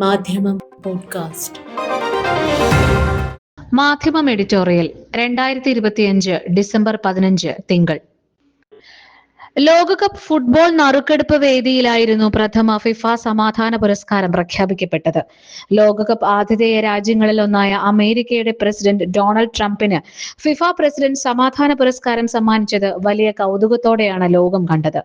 മാധ്യമം പോഡ്കാസ്റ്റ്. മാധ്യമം എഡിറ്റോറിയൽ രണ്ടായിരത്തി ഇരുപത്തിയഞ്ച് ഡിസംബർ പതിനഞ്ച് തിങ്കൾ. ലോകകപ്പ് ഫുട്ബോൾ നറുക്കെടുപ്പ് വേദിയിലായിരുന്നു പ്രഥമ ഫിഫ സമാധാന പുരസ്കാരം പ്രഖ്യാപിക്കപ്പെട്ടത്. ലോകകപ്പ് ആതിഥേയ രാജ്യങ്ങളിൽ ഒന്നായ അമേരിക്കയുടെ പ്രസിഡന്റ് ഡൊണാൾഡ് ട്രംപിന് ഫിഫ പ്രസിഡന്റ് സമാധാന പുരസ്കാരം സമ്മാനിച്ചത് വലിയ കൗതുകത്തോടെയാണ് ലോകം കണ്ടത്.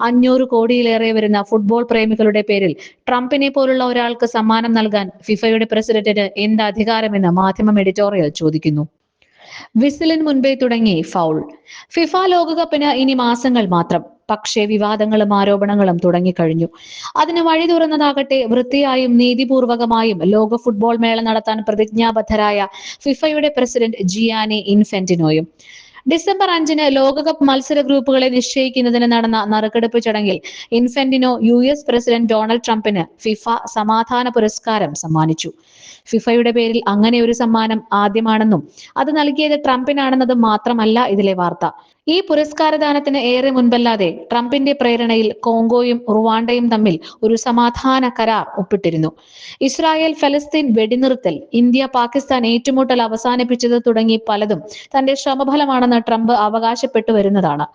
അഞ്ഞൂറ് കോടിയിലേറെ വരുന്ന ഫുട്ബോൾ പ്രേമികളുടെ പേരിൽ ട്രംപിനെ പോലുള്ള ഒരാൾക്ക് സമ്മാനം നൽകാൻ ഫിഫയുടെ പ്രസിഡന്റിന് എന്ത് അധികാരമെന്ന് മാധ്യമം എഡിറ്റോറിയൽ ചോദിക്കുന്നു. വിസിലിന് മുൻപേ തുടങ്ങി ഫൗൾ. ഫിഫ ലോകകപ്പിന് ഇനി മാസങ്ങൾ മാത്രം. പക്ഷേ വിവാദങ്ങളും ആരോപണങ്ങളും തുടങ്ങിക്കഴിഞ്ഞു. അതിന് വഴി തുറന്നതാകട്ടെ വൃത്തിയായും നീതിപൂർവകമായും ലോക ഫുട്ബോൾ മേള നടത്താൻ പ്രതിജ്ഞാബദ്ധരായ ഫിഫയുടെ പ്രസിഡന്റ് ജിയാനി ഇൻഫെന്റിനോയും ഡിസംബർ അഞ്ചിന് ലോകകപ്പ് മത്സര ഗ്രൂപ്പുകളെ നിശ്ചയിക്കുന്നതിന് നടന്ന നറുക്കെടുപ്പ് ചടങ്ങിൽ Infantino U S president Donald ട്രംപിന് ഫിഫ സമാധാന പുരസ്കാരം സമ്മാനിച്ചു. ഫിഫയുടെ പേരിൽ അങ്ങനെ ഒരു സമ്മാനം ആദ്യമാണെന്നും അത് നൽകിയത് ട്രംപിനാണെന്നതും മാത്രമല്ല ഇതിലെ വാർത്ത. ഈ പുരസ്കാരദാനത്തിന് ഏറെ മുൻപല്ലാതെ ട്രംപിന്റെ പ്രേരണയിൽ കോങ്കോയും റുവാണ്ടയും തമ്മിൽ ഒരു സമാധാന കരാർ ഒപ്പിട്ടിരുന്നു. ഇസ്രായേൽ ഫലസ്തീൻ വെടിനിർത്തൽ ഇന്ത്യ പാകിസ്ഥാൻ ഏറ്റുമുട്ടൽ അവസാനിപ്പിച്ചത് തുടങ്ങി പലതും തന്റെ ശ്രമഫലമാണെന്ന് ട്രംപ് അവകാശപ്പെട്ടു വരുന്നതാണ്.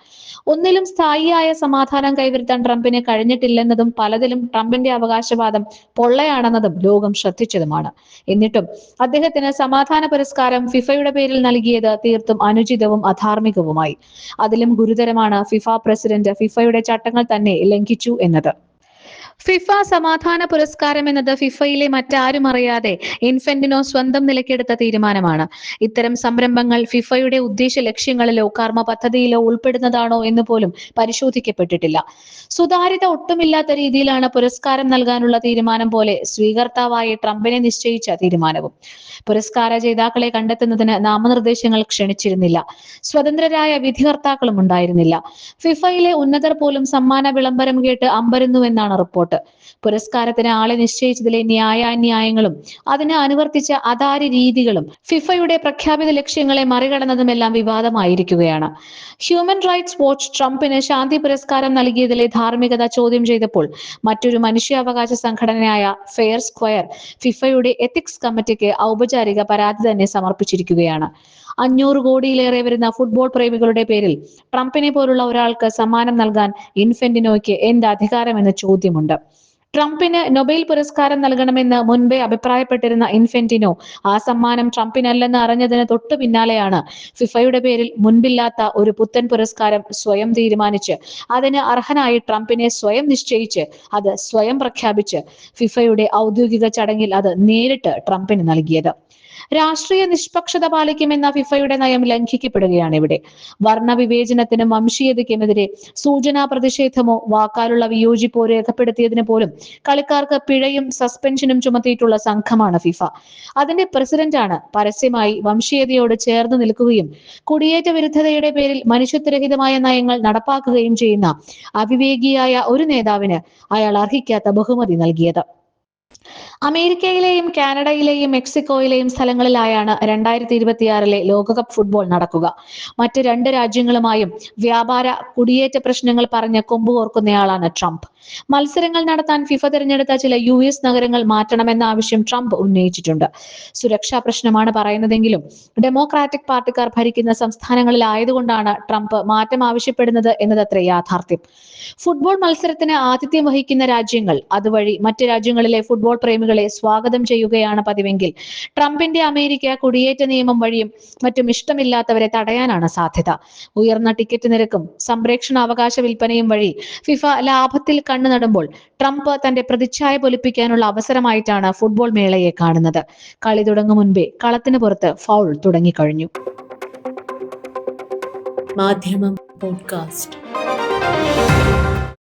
ഒന്നിലും സ്ഥായിയായ സമാധാനം കൈവരുത്താൻ ട്രംപിന് കഴിഞ്ഞിട്ടില്ലെന്നതും പലതിലും ട്രംപിന്റെ അവകാശവാദം പൊള്ളയാണെന്നതും ലോകം ശ്രദ്ധിച്ചതുമാണ്. എന്നിട്ടും അദ്ദേഹത്തിന് സമാധാന പുരസ്കാരം ഫിഫയുടെ പേരിൽ നൽകിയത് തീർത്തും അനുചിതവും അധാർമികവുമായി. അതിലും ഗുരുതരമാണ് ഫിഫ പ്രസിഡന്റ് ഫിഫയുടെ ചട്ടങ്ങൾ തന്നെ ലംഘിച്ചു എന്നത്. ഫിഫ സമാധാന പുരസ്കാരം എന്നത് ഫിഫയിലെ മറ്റാരും അറിയാതെ ഇൻഫെന്റിനോ സ്വന്തം നിലയ്ക്കെടുത്ത തീരുമാനമാണ്. ഇത്തരം സംരംഭങ്ങൾ ഫിഫയുടെ ഉദ്ദേശ ലക്ഷ്യങ്ങളിലോ കർമ്മ പദ്ധതിയിലോ ഉൾപ്പെടുന്നതാണോ എന്ന് പോലും പരിശോധിക്കപ്പെട്ടിട്ടില്ല. സുതാര്യത ഒട്ടുമില്ലാത്ത രീതിയിലാണ് പുരസ്കാരം നൽകാനുള്ള തീരുമാനം പോലെ സ്വീകർത്താവായി ട്രംപിനെ നിശ്ചയിച്ച തീരുമാനവും. പുരസ്കാര ജേതാക്കളെ കണ്ടെത്തുന്നതിന് നാമനിർദ്ദേശങ്ങൾ ക്ഷണിച്ചിരുന്നില്ല. സ്വതന്ത്രരായ വിധികർത്താക്കളും ഉണ്ടായിരുന്നില്ല. ഫിഫയിലെ ഉന്നതർ പോലും സമ്മാന വിളംബരം കേട്ട് അമ്പരുന്നുവെന്നാണ് റിപ്പോർട്ട്. പുരസ്കാരത്തിന് ആളെ നിശ്ചയിച്ചതിലെ ന്യായാന്യായങ്ങളും അതിന് അനുവർത്തിച്ച അതാരി രീതികളും ഫിഫയുടെ പ്രഖ്യാപിത ലക്ഷ്യങ്ങളെ മറികടന്നതുമെല്ലാം വിവാദമായിരിക്കുകയാണ്. ഹ്യൂമൻ റൈറ്റ്സ് വാച്ച് ട്രംപിന് ശാന്തി പുരസ്കാരം നൽകിയതിലെ ധാർമ്മികത ചോദ്യം ചെയ്തപ്പോൾ മറ്റൊരു മനുഷ്യാവകാശ സംഘടനയായ ഫെയർ സ്ക്വയർ ഫിഫയുടെ എത്തിക്സ് കമ്മിറ്റിക്ക് ഔപചാരിക പരാതി തന്നെ സമർപ്പിച്ചിരിക്കുകയാണ്. അഞ്ഞൂറ് കോടിയിലേറെ വരുന്ന ഫുട്ബോൾ പ്രേമികളുടെ പേരിൽ ട്രംപിനെ പോലുള്ള ഒരാൾക്ക് സമ്മാനം നൽകാൻ ഇൻഫെന്റിനോയ്ക്ക് എന്ത് അധികാരമെന്ന ചോദ്യമുണ്ട്. ട്രംപിന് നൊബേൽ പുരസ്കാരം നൽകണമെന്ന് മുൻപേ അഭിപ്രായപ്പെട്ടിരുന്ന ഇൻഫെന്റിനോ ആ സമ്മാനം ട്രംപിനല്ലെന്ന് അറിഞ്ഞതിന് തൊട്ടു പിന്നാലെയാണ് ഫിഫയുടെ പേരിൽ മുൻപില്ലാത്ത ഒരു പുത്തൻ പുരസ്കാരം സ്വയം തീരുമാനിച്ച് അതിന് അർഹനായി ട്രംപിനെ സ്വയം നിശ്ചയിച്ച് അത് സ്വയം പ്രഖ്യാപിച്ച് ഫിഫയുടെ ഔദ്യോഗിക ചടങ്ങിൽ അത് നേരിട്ട് ട്രംപിന് നൽകിയത്. രാഷ്ട്രീയ നിഷ്പക്ഷത പാലിക്കുമെന്ന ഫിഫയുടെ നയം ലംഘിക്കപ്പെടുകയാണ് ഇവിടെ. വർണവിവേചനത്തിനും വംശീയതയ്ക്കുമെതിരെ സൂചനാ പ്രതിഷേധമോ വാക്കാലുള്ള വിയോജിപ്പോ രേഖപ്പെടുത്തിയതിന് പോലും കളിക്കാർക്ക് പിഴയും സസ്പെൻഷനും ചുമത്തിയിട്ടുള്ള സംഘമാണ് ഫിഫ അതിന്റെ പ്രസിഡന്റാണ് പരസ്യമായി വംശീയതയോട് ചേർന്ന് നിൽക്കുകയും കുടിയേറ്റ വിരുദ്ധതയുടെ പേരിൽ മനുഷ്യത്വരഹിതമായ നയങ്ങൾ നടപ്പാക്കുകയും ചെയ്യുന്ന അവിവേകിയായ ഒരു നേതാവിന് അയാൾ അർഹിക്കാത്ത ബഹുമതി നൽകിയത്. അമേരിക്കയിലെയും കാനഡയിലെയും മെക്സിക്കോയിലെയും സ്ഥലങ്ങളിലായാണ് രണ്ടായിരത്തി ഇരുപത്തിയാറിലെ ലോകകപ്പ് ഫുട്ബോൾ നടക്കുക. മറ്റ് രണ്ട് രാജ്യങ്ങളുമായും വ്യാപാര കുടിയേറ്റ പ്രശ്നങ്ങൾ പറഞ്ഞ് കൊമ്പുകോർക്കുന്നയാളാണ് ട്രംപ്. മത്സരങ്ങൾ നടത്താൻ ഫിഫ തിരഞ്ഞെടുത്ത ചില യു എസ് നഗരങ്ങൾ മാറ്റണമെന്ന ആവശ്യം ട്രംപ് ഉന്നയിച്ചിട്ടുണ്ട്. സുരക്ഷാ പ്രശ്നമാണ് പറയുന്നതെങ്കിലും ഡെമോക്രാറ്റിക് പാർട്ടിക്കാർ ഭരിക്കുന്ന സംസ്ഥാനങ്ങളിലായതുകൊണ്ടാണ് ട്രംപ് മാറ്റം ആവശ്യപ്പെടുന്നത് എന്നതത്ര യാഥാർത്ഥ്യം. ഫുട്ബോൾ മത്സരത്തിന് ആതിഥ്യം വഹിക്കുന്ന രാജ്യങ്ങൾ അതുവഴി മറ്റ് രാജ്യങ്ങളിലെ ഫുട്ബോൾ പ്രേമികളെ സ്വാഗതം ചെയ്യുകയാണ് പതിവെങ്കിൽ. ട്രംപിന്റെ അമേരിക്ക കുടിയേറ്റ നിയമം വഴിയും മറ്റും ഇഷ്ടമില്ലാത്തവരെ തടയാനാണ് സാധ്യത. ഉയർന്ന ടിക്കറ്റ് നിരക്കും സംപ്രേക്ഷണ അവകാശ വിൽപ്പനയും വഴി ഫിഫ ലാഭത്തിൽ കണ്ണു നടുമ്പോൾ ട്രംപ് തന്റെ പ്രതിച്ഛായ പൊലിപ്പിക്കാനുള്ള അവസരമായിട്ടാണ് ഫുട്ബോൾ മേളയെ കാണുന്നത്. കളി തുടങ്ങും മുൻപേ കളത്തിന് പുറത്ത് ഫൗൾ തുടങ്ങിക്കഴിഞ്ഞു. മാധ്യമം പോഡ്കാസ്റ്റ്.